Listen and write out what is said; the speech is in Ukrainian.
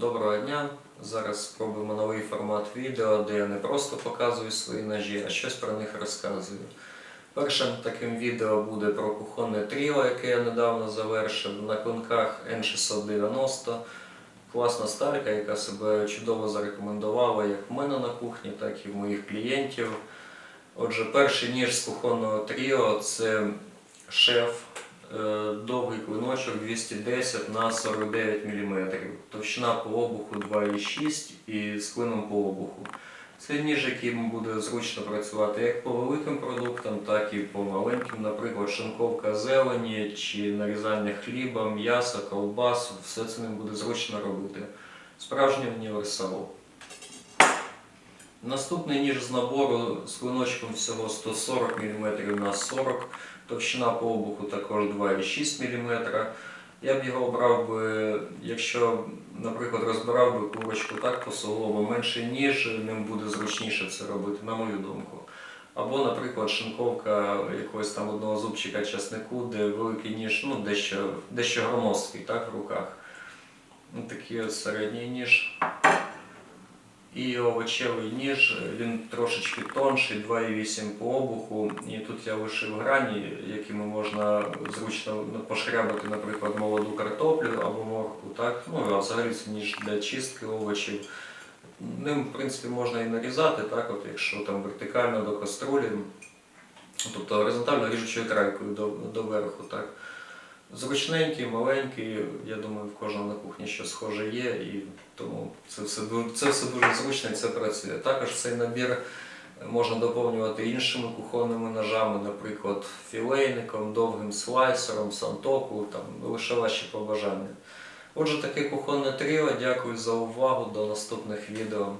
Доброго дня! Зараз спробуємо новий формат відео, де я не просто показую свої ножі, а щось про них розказую. Першим таким відео буде про кухонне тріо, яке я недавно завершив на клинках N690. Класна сталька, яка себе чудово зарекомендувала як в мене на кухні, так і в моїх клієнтів. Отже, перший ніж з кухонного тріо це шеф довгий клиночок 210 на 49 мм, товщина по обуху 2,6 і з клином по обуху. Це ніж, яким буде зручно працювати як по великим продуктам, так і по маленьким, наприклад, шинковка зелені чи нарізання хліба, м'яса, ковбас, все це ним буде зручно робити. Справжній універсал. Наступний ніж з набору з клиночком всього 140 мм на 40 Товщина по обуху також 2,6 мм. Я б його обрав би, якщо, наприклад, розбирав би курочку так по солому, менший ніж, ним буде зручніше це робити, на мою думку. Або, наприклад, шинковка якогось там одного зубчика часнику, де великий ніж, ну, дещо, дещо громоздкий так, в руках. Такий от середній ніж. І овочевий ніж, він трошечки тонший, 2,8 по обуху. І тут я лишив грані, якими можна зручно пошкрябати, наприклад, молоду картоплю або морку. Так? Ну, а взагалі це ніж для чистки овочів. Ним, в принципі, можна і нарізати, так, от, якщо там вертикально до каструлі, тобто горизонтально ріжучою крайкою до, до. Так. Зручненький, маленький, я думаю, в кожного на кухні щось схоже є, і тому це все, це все дуже зручно і це працює. Також цей набір можна доповнювати іншими кухонними ножами, наприклад, філейником, довгим слайсером, сантоку, там, лише ваші побажання. Отже, таке кухонне тріо. Дякую за увагу. До наступних відео.